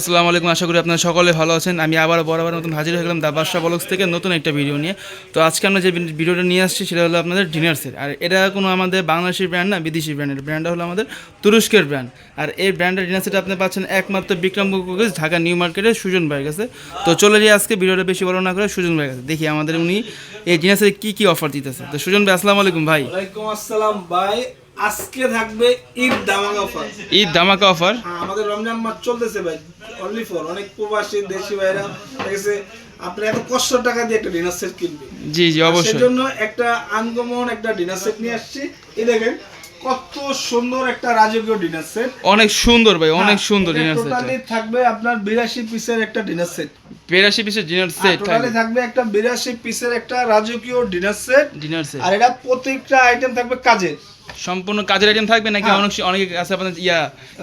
আসসালামু আলাইকুম। আশা করি আপনারা সকলে ভালো আছেন। আমি আবার বরাবর নতুন হাজির হয়ে গেলাম দাবাসা বলক্স থেকে নতুন একটা ভিডিও নিয়ে। তো আজকে আমরা যে ভিডিওটা নিয়ে আসছি, সেটা হলো আপনাদের ডিনার সেট আর এটা কোনো আমাদের বাংলাদেশি ব্র্যান্ড না, বিদেশি ব্র্যান্ড ব্র্যান্ডটা হলো আমাদের তুরস্কের ব্র্যান্ড আর এই ব্র্যান্ডের ডিনার আপনি পাচ্ছেন একমাত্র বিক্রম কুকুজ ঢাকা নিউ মার্কেটে সুজন ভাইয়ের কাছে। তো চলে যাই আজকে ভিডিওটা বেশি বড় না করে সুজন ভাইয়ের কাছে। দেখি আমাদের উনি এই ডিনার সেটে কী কী অফার দিতেছে। তো সুজন ভাই, আসসালামু আলাইকুম ভাই। আসসালাম ভাই। আজকে থাকবে ঈদ দামাকা অফার। ঈদ ধামাকা অফার? হ্যাঁ আমাদের রমজান মাস চলতেছে ভাই। অনলি ফর অনেক প্রবাসী দেশি ভাইরা। দেখেছে আপনি এত কষ্ট টাকা দিয়ে একটা ডিনার সেট কিনবে জি জি অবশ্যই। সেজন্য একটা আনকমন একটা ডিনার সেট নিয়ে আসছি। এই দেখেন কত সুন্দর একটা রাজকীয় ডিনার সেট অনেক সুন্দর ভাই অনেক সুন্দর ডিনার সেট টোটালি থাকবে আপনার বিরাশি পিসের একটা ডিনার সেট বিরাশি পিসের ডিনার সেট টোটালি থাকবে একটা বিরাশি পিসের একটা রাজকীয় ডিনার সেট ডিনার সেট আর এটা প্রত্যেকটা আইটেম থাকবে কাজের। সম্পূর্ণ কাজের আইটেম থাকবে নাকি হ্যাঁ। অনেক অনেকে আছে আপনাদের ইয়া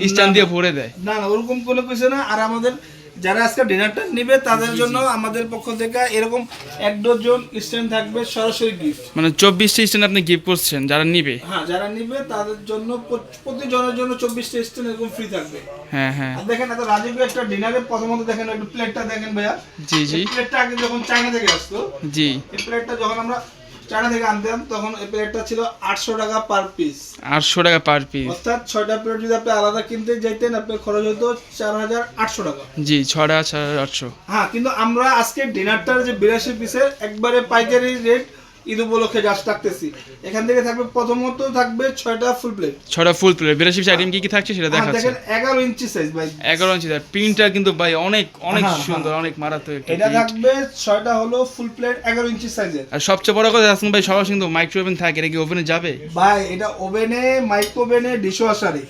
স্ট্যান্ড দিয়ে ভরে দেয়? না না ওরকম কোনো কিছু না। আর আমাদের যারা আজকে ডিনারটা নিবে তাদের জন্য আমাদের পক্ষ থেকে এরকম এক ডজন স্ট্যান্ড থাকবে সরাসরি গিফট মানে চব্বিশটা স্ট্যান্ড আপনি গিফট করছেন যারা নিবে? হ্যাঁ যারা নিবে তাদের জন্য প্রতি জনের জন্য চব্বিশটা স্ট্যান্ড এরকম ফ্রি থাকবে। হ্যাঁ হ্যাঁ। আর দেখেন এত রাজকীয় একটা ডিনারে প্রথমত দেখেন একটু প্লেটটা দেখেন ভাইয়া। জি জি। প্লেটটা আগে যখন চায়না থেকে আসতো জি। এই প্লেটটা যখন আমরা চায়না থেকে আনতাম তখন এই প্লেটটা ছিল আটশো টাকা পার পিস। আটশো টাকা পার পিস। অর্থাৎ ছয়টা প্লেট যদি আপনি আলাদা কিনতে যেতেন আপনার খরচ হতো চার হাজার আটশো টাকা। জি ছটা ছয় আটশো। হ্যাঁ কিন্তু আমরা আজকে ডিনারটার যে বিরাশি পিসের একবারে পাইকারি রেট ঈদ উপলক্ষে রাখতেছি এখান থেকে থাকবে প্রথমত থাকবে ছয়টা ফুল প্লেট ছটা ফুল প্লেট বিরাশি আইটেম কি কি থাকছে সেটা দেখাচ্ছে। দেখেন এগারো ইঞ্চি সাইজ ভাই। এগারো ইঞ্চি প্রিন্টটা কিন্তু ভাই অনেক অনেক হ্যাঁ, সুন্দর অনেক মারাত্মক এটা থাকবে ছয়টা হলো ফুল প্লেট এগারো ইঞ্চি সাইজের আর সবচেয়ে বড় কথা আসুন ভাই সবার কিন্তু মাইক্রো ওভেন থাকে এটা কি ওভেনে যাবে? ভাই এটা ওভেনে মাইক্রো ওভেনে ডিশওয়াশারে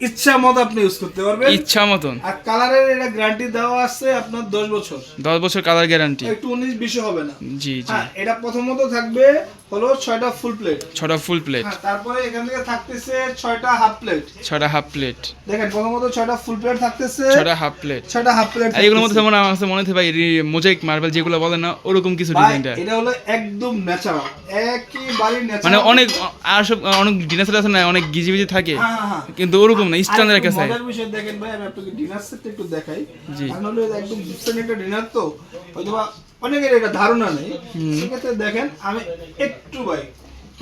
ইচ্ছা মতো আপনি ইউজ করতে পারবেন। ইচ্ছা মতন। আর কালারের এটা গ্যারান্টি দেওয়া আছে আপনার দশ বছর। দশ বছর কালার গ্যারান্টি একটু উনিশ বিশে হবে না। জি জি। হ্যাঁ এটা প্রথমত থাকবে হলো ছয়টা ফুল প্লেট ছটা ফুল প্লেট হ্যাঁ তারপরে এখান থেকে থাকতেছে ছয়টা হাফ প্লেট ছটা হাফ প্লেট দেখেন প্রথমত ছয়টা ফুল প্লেট থাকতেছে। ছটা হাফ প্লেট ছয়টা হাফ প্লেট এগুলোর মধ্যে যেমন আমার কাছে মনে হচ্ছে ভাই মোজাইক মার্বেল যেগুলো বলে না ওরকম কিছু ডিজাইনটা এটা হলো একদম ন্যাচারাল একেবারে মানে ন্যাচারাল অনেক আর সব অনেক ডিনার আছে না অনেক গিজি বিজি থাকে হ্যাঁ। কিন্তু ওরকম না স্ট্যান্ডার্ড একটা সাইজ মজার বিষয় দেখেন ভাই আমি আপনাকে ডিনার সেটটা একটু দেখাই। জি। কারণ হলো একদম ডিফারেন্ট একটা ডিনার তো হয়তোবা অনেকের এটা ধারণা নেই। সেক্ষেত্রে দেখেন আমি একটু ভাই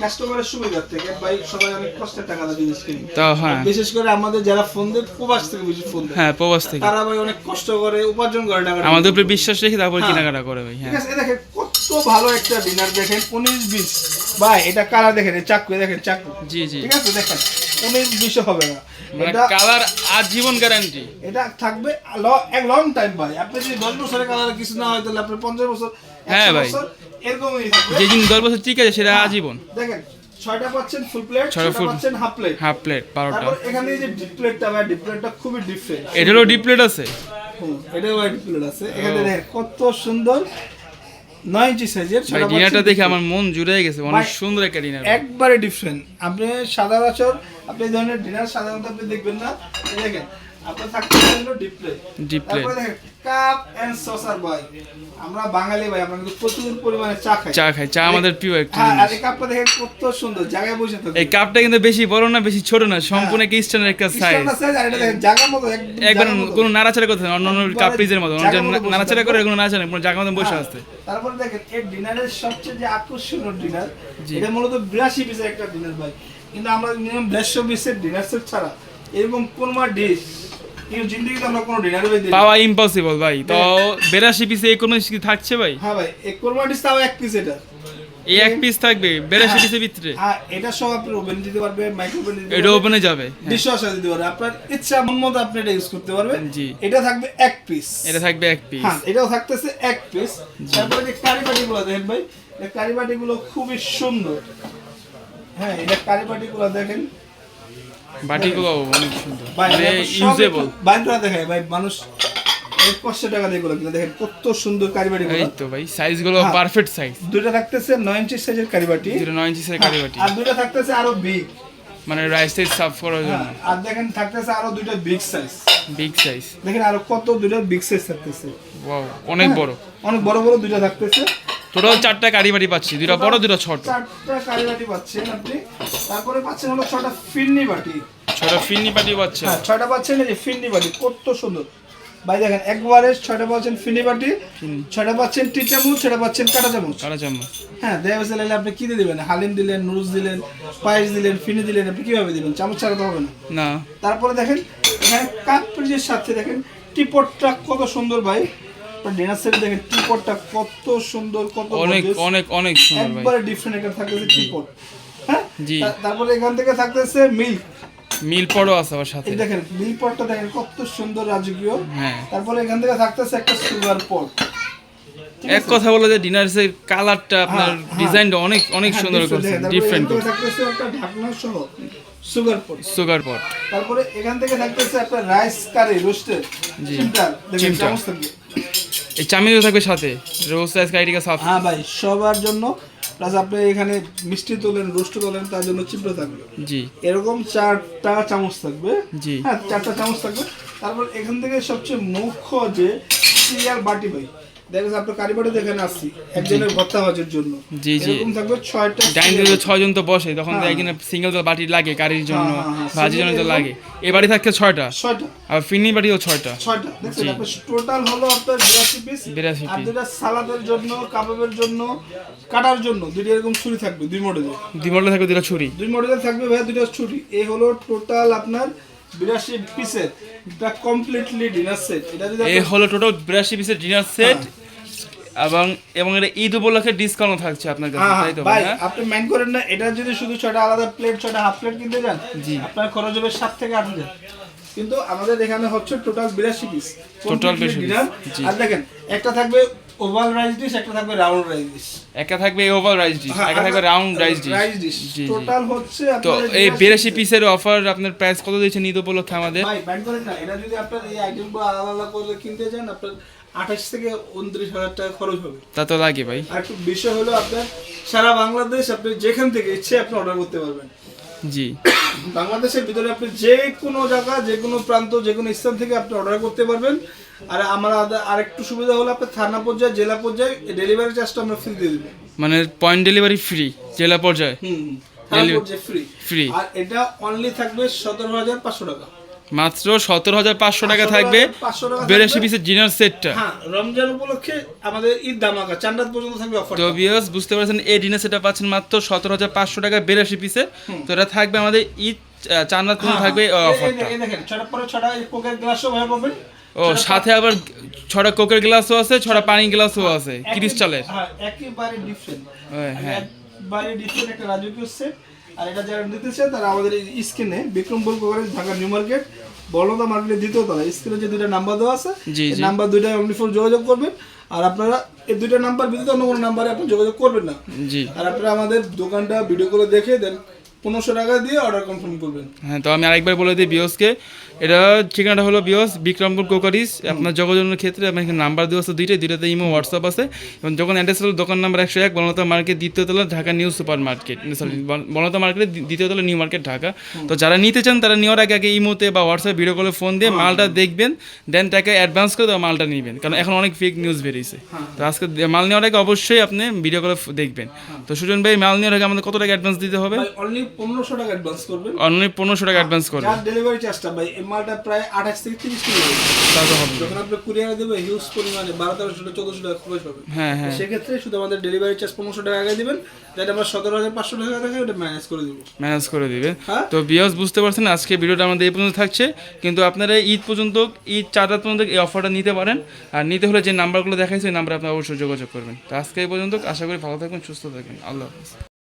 কাস্টমারের সুবিধার থেকে ভাই সবাই অনেক কষ্টের টাকা দিয়ে জিনিস কিনি। তা হ্যাঁ। বিশেষ করে আমাদের যারা ফোন দেয় প্রবাস থেকে বেশি ফোন দেয়। হ্যাঁ প্রবাস থেকে। তারা ভাই অনেক কষ্ট করে উপার্জন করে টাকা আমাদের উপরে বিশ্বাস রেখে তারপর হ্যাঁ। কেনাকাটা করে ভাই হ্যাঁ। ঠিক আছে দেখেন কত ভালো একটা ডিনার দেখেন উনিশ বিশ ভাই এটা কালার দেখেন? চাকু দেখেন চাকু। জি জি। ঠিক আছে দেখেন। উনিশ বিশে হবে না। এটা কালার আজীবন গ্যারান্টি এটা থাকবে এক লং টাইম ভাই। আপনি যদি দশ বছরের কালার কিছু না হয় তাহলে আপনার পঞ্চাশ বছর হ্যাঁ ভাই। বছর এরকমই যে জিনিস দশ বছর ঠিক আছে সেটা আজীবন। দেখেন ছয়টা পাচ্ছেন ফুল প্লেট ছয়টা পাচ্ছেন হাফ প্লেট হাফ প্লেট বারোটা। এখানে যে ডিপ প্লেটটা ভাই ডিপ প্লেটটা খুবই ডিফারেন্ট এটারও ডিপ প্লেট আছে। এটা ভাই ডিপ প্লেট আছে। এখানে দেখেন কত সুন্দর নয় ইঞ্চি সাইজের ভাই ডিনারটা দেখে আমার মন জুড়ে গেছে অনেক সুন্দর একটা ডিনার। একবারে ডিফারেন্ট আপনি সচরাচর আপনি এই ধরনের ডিনার সাধারণত আপনি দেখবেন না। এই দেখেন আপনার থাকতে হলো ডিপ প্লেট ডিপ দেখেন কাপ এন্ড সসার ভাই আমরা বাঙালি ভাই আমরা কিন্তু প্রচুর পরিমাণে চা খাই। চা খাই চা আমাদের প্রিয় একটা হ্যাঁ আর এই কাপটা দেখেন কত সুন্দর জায়গায় বসে থাকে এই কাপটা কিন্তু বেশি বড় না বেশি ছোট না সম্পূর্ণ একটা স্ট্যান্ডার্ড একটা সাইজ স্ট্যান্ডার্ড সাইজ আর এটা দেখেন জায়গা মতো একদম একবার কোনো নাড়াচাড়া করতে না অন্য অন্য কাপ পিসের মতো নাড়াচাড়া করে কোনো নাড়াচাড়া কোনো জায়গা মতো বসে হ্যাঁ, আসতে। তারপরে দেখেন এই ডিনারের সবচেয়ে যে আকর্ষণীয় ডিনার। এটা মূলত বিরাশি পিসের একটা ডিনার ভাই। কিন্তু আমরা মিনিমাম দেড়শো পিসের ডিনার সেট ছাড়া। এরকম কোন ডিশ না। পাওয়া ইম্পসিবল ভাই। তো বেরাশি পিসে এই কোনো কিছু থাকছে ভাই? হ্যাঁ ভাই কোরমা ডিশ তাও এক পিস এটা। এই এক পিস থাকবে বেরাশি পিসের ভিতরে। হ্যাঁ এটা সব আপনি ওভেন দিতে এটা ওপেনে যাবে হ্যাঁ। দিতে পারবেন আপনার ইচ্ছা মন মতো আপনি এটা ইউজ করতে পারবেন। জি। এটা থাকবে এক পিস এটা থাকবে এক পিস হ্যাঁ এটাও থাকতেছে এক পিস তারপরে যে কারি বাটিগুলো দেখেন ভাই এই কারি বাটিগুলো খুবই সুন্দর। হ্যাঁ এটা কারি বাটিগুলো দেখেন। বাটিগুলো অনেক সুন্দর। মানে ইউজেবল একটু বান্ধরা ভাই মানুষ এক কষ্ট টাকা দিয়ে গুলো দেখেন কত সুন্দর কারি এই তো ভাই সাইজগুলো হ্যাঁ। পারফেক্ট সাইজ দুইটা থাকতেছে নয় ইঞ্চি সাইজের কারি বাটি। নয় ইঞ্চি সাইজ কারি আর থাকতেছে আরও বিগ মানে রাইস সাইজ সার্ভ করার জন্য। আর দেখেন থাকতেছে আরও দুইটা বিগ সাইজ বিগ সাইজ দেখেন আরও কত দুইটা বিগ সাইজ থাকতেছে। ওয়াও অনেক বড়। অনেক বড় বড় দুইটা থাকতেছে। টোটাল চারটা কারি বাটি পাচ্ছি দুটা বড় দুটা ছোট। চারটা কারি বাটি পাচ্ছেন আপনি। তারপরে পাচ্ছেন হলো ছটা ফিন্নি বাটি। ছটা ফিন্নি বাটি পাচ্ছেন। হ্যাঁ ছয়টা পাচ্ছেন এই যে ফিন্নি বাটি কত সুন্দর। ভাই দেখেন একবারে ছটা পাচ্ছেন ফিনি বাটি ছটা পাচ্ছেন টি চামচ ছয়টা পাচ্ছেন কাটা চামচ। কারা চামচ। হ্যাঁ দেয়া হয়েছে লাইলে আপনি কি দিয়ে দিবেন? হালিম দিলেন নুডলস দিলেন পায়েস দিলেন ফিনি দিলেন আপনি কীভাবে দিবেন? চামচ ছাড়া তো হবে না। না। তারপরে দেখেন এখানে কাপ ফ্রিজের সাথে দেখেন টিপটটা কত সুন্দর ভাই। ডিনার সেট দেখেন টিপটটা কত সুন্দর কত অনেক অনেক অনেক সুন্দর ভাই। একবারে ডিফারেন্ট একটা থাকতেছে টিপট হ্যাঁ? জি। তারপরে এখান থেকে থাকতেছে মিল্ক মিল পড়ও আছে আবার সাথে। দেখেন মিল্ক পটটা দেখেন কত সুন্দর রাজকীয়। হ্যাঁ। তারপরে এখান থেকে থাকতেছে একটা সুগার পট এক কথা বলা যায় ডিনার্সের কালারটা আপনার হ্যাঁ, হ্যাঁ। ডিজাইনটা অনেক অনেক হ্যাঁ, সুন্দর করছে ডিফারেন্ট থেকে থাকতেছে একটা ঢাকনা সহ সুগার পট সুগার পট তারপরে এখান থেকে থাকতেছে আপনার রাইস কারি রোস্টেড জি। চিমটা দেখেন চিমটা। এই চামিজও থাকবে সাথে। রোজ রাইস কাইটিকা সাফ। হ্যাঁ ভাই সবার জন্য প্লাস আপনি এখানে মিষ্টি তোলেন রোস্ট তোলেন তার জন্য চিপ্র থাকবে। জি। এরকম চারটা চামচ থাকবে। জি। হ্যাঁ চারটা চামচ থাকবে। তারপর এখান থেকে সবচেয়ে মুখ্য যে সিরিয়াল বাটি ভাই দেখেন আপনার কারি দেখেন আসছি। একজনের ভর্তা ভাজের জন্য। জি, জি। এরকম থাকবে ছয়টা ডাইনিং টেবিলে ছয়জন তো বসে তখন তো হ্যাঁ। একদিন সিঙ্গেল তো বাটি লাগে কারির জন্য হ্যাঁ, হ্যাঁ। ভাজির জন্য তো লাগে। এ বাড়ি থাকছে ছয়টা। ছয়টা। আর ফিনি বাড়িও ছয়টা। ছয়টা। আপনার টোটাল হলো আপনার বিরাশি পিস 82 আর দুটা সালাদের জন্য কাবাবের জন্য কাটার জন্য এরকম ছুরি থাকবে দুই মডেলের দুই মডেল থাকবে দুটা ছুরি। দুই মডেলের থাকবে ভাই ছুরি। এই হলো টোটাল আপনার বিরাশি পিসের এটা কমপ্লিটলি ডিনার সেট এটা যদি এই হলো টোটাল বিরাশি পিসের ডিনার সেট এবং এবং এটা ঈদ উপলক্ষে ডিসকাউন্ট থাকছে আপনার কাছে হ্যাঁ তাই তো হ্যাঁ ভাই হ্যাঁ আপনি মাইন্ড করেন না এটা যদি শুধু ছয়টা আলাদা প্লেট ছয়টা হাফ প্লেট কিনতে যান জি। আপনার খরচ হবে সাত থেকে আট হাজার। কিন্তু আমাদের এখানে হচ্ছে টোটাল বিরাশি পিস 82 ডিনার আর দেখেন একটা থাকবে ওভাল রাইস ডিশ একটা থাকবে রাউন্ড রাইস ডিশ একটা থাকবে ওভার রাইস ডিশ একটা থাকবে round rice dish rice total হচ্ছে তো এই 82 পিসের অফার আপনার প্রাইস কত দিয়েছেন ঈদ উপলক্ষে আমাদের? ভাই ব্যান্ড করেন না এটা যদি আপনার এই আইটেমগুলো আলাদা আলাদা করে কিনতে যান আপনার আঠাশ থেকে উনত্রিশ হাজার টাকা খরচ হবে। তা তো লাগে ভাই। আর একটু বিষয় হলো আপনার সারা বাংলাদেশ আপনি যেখান থেকে ইচ্ছে আপনি অর্ডার করতে পারবেন। জি। বাংলাদেশের ভিতরে আপনি যে কোনো জায়গা যে কোনো প্রান্ত যে কোনো স্থান থেকে আপনি অর্ডার করতে পারবেন। আর আমার আর একটু সুবিধা হলো আপনি থানা পর্যায়ে জেলা পর্যায়ে ডেলিভারি চার্জটা আমরা ফ্রি দিয়ে দেবো। মানে পয়েন্ট ডেলিভারি ফ্রি জেলা পর্যায়ে? হুম ফ্রি ফ্রি আর এটা অনলি থাকবে সতেরো হাজার পাঁচশো টাকা। মাত্র সতেরো হাজার পাঁচশো টাকা থাকবে 500 টাকা বিরাশি থাকবে। পিসের ডিনার সেটটা। হ্যাঁ রমজান উপলক্ষে আমাদের ঈদ ধামাকা চান্দাত পর্যন্ত থাকবে অফার তো বিয়স বুঝতে পারছেন এই ডিনার সেটটা পাচ্ছেন মাত্র সতেরো হাজার পাঁচশো টাকা বিরাশি পিসে তো এটা থাকবে আমাদের ঈদ চান্দাত পর্যন্ত থাকবে এই অফারটা পাবেন। ও সাথে আবার ছটা কোকের গ্লাসও আছে ছটা পানির গ্লাসও আছে ক্রিস্টালের হ্যাঁ একেবারে ডিফারেন্ট হ্যাঁ। একবারে ডিফারেন্ট একটা রাজকীয় সেট আর এটা যারা নিতে চান তারা আমাদের স্ক্রিনে Bikrampur college Dhaka new market বলদা মার্কেটের দ্বিতীয় তলা। স্ক্রিনে যে দুইটা নাম্বার দেওয়া আছে নাম্বার দুইটা ফোন যোগাযোগ করবেন। আর আপনারা এই দুইটা নাম্বার ব্যতীত অন্য কোনো নাম্বারে আপনি যোগাযোগ করবেন না। জি। আর আপনারা আমাদের দোকানটা ভিডিও করে দেখে দেন পনেরোশো টাকা দিয়ে অর্ডার কনফার্ম করবেন। হ্যাঁ তো আমি আরেকবার বলে দিই বিয়সকে এটা ঠিকানাটা হলো বিয়স বিক্রমপুর কোকারিস। আপনার যোগাযোগের ক্ষেত্রে আপনার এখানে নাম্বার দেওয়া আছে দুইটাই দুইটাতে ইমো হোয়াটসঅ্যাপ আছে। এবং যখন অ্যাড্রেস হলো দোকান নাম্বার একশো এক বনলতা মার্কেট দ্বিতীয় তলা Dhaka new super market. Sorry Banalata market দ্বিতীয় তলা নিউ মার্কেট ঢাকা। তো যারা নিতে চান তারা নেওয়ার আগে আগে ইমোতে বা হোয়াটসঅ্যাপ ভিডিও কলে ফোন দিয়ে মালটা দেখবেন দেন টাকা অ্যাডভান্স করে দেওয়া মালটা নেবেন। কারণ এখন অনেক ফেক নিউজ বেরিয়েছে। তো আজকে মাল নেওয়ার আগে অবশ্যই আপনি ভিডিও কলে দেখবেন। তো সুজন ভাই মাল নেওয়ার আগে আমাদের কত টাকা অ্যাডভান্স দিতে হবে? অনলি পনেরোশো টাকা অ্যাডভান্স করবেন। অন্য পনেরোশো টাকা অ্যাডভান্স করবেন। ডেলিভারি চার্জটা ভাই এই মালটা প্রায় আঠাশ থেকে তিরিশ কিলো হবে। যখন আপনি কুরিয়ারে দেবে হিউজ পরিমাণে বারো তেরোশো টাকা চোদ্দশো টাকা খরচ হবে। হ্যাঁ হ্যাঁ। সেক্ষেত্রে শুধু আমাদের ডেলিভারি চার্জ পনেরোশো টাকা আগে দিবেন যেটা আমরা সতেরো হাজার পাঁচশো টাকা থাকে ওটা ম্যানেজ করে দেবো। ম্যানেজ করে দিবে। হ্যাঁ? তো বিয়স বুঝতে পারছেন আজকে ভিডিওটা আমাদের এই পর্যন্ত থাকছে। কিন্তু আপনারা ঈদ পর্যন্ত ঈদ চার রাত পর্যন্ত এই অফারটা নিতে পারেন। আর নিতে হলে যে নাম্বারগুলো দেখাইছে ওই নাম্বারে আপনারা অবশ্যই যোগাযোগ করবেন। তো আজকে এই পর্যন্ত আশা করি ভালো থাকবেন সুস্থ থাকবেন। আল্লাহ হাফিজ।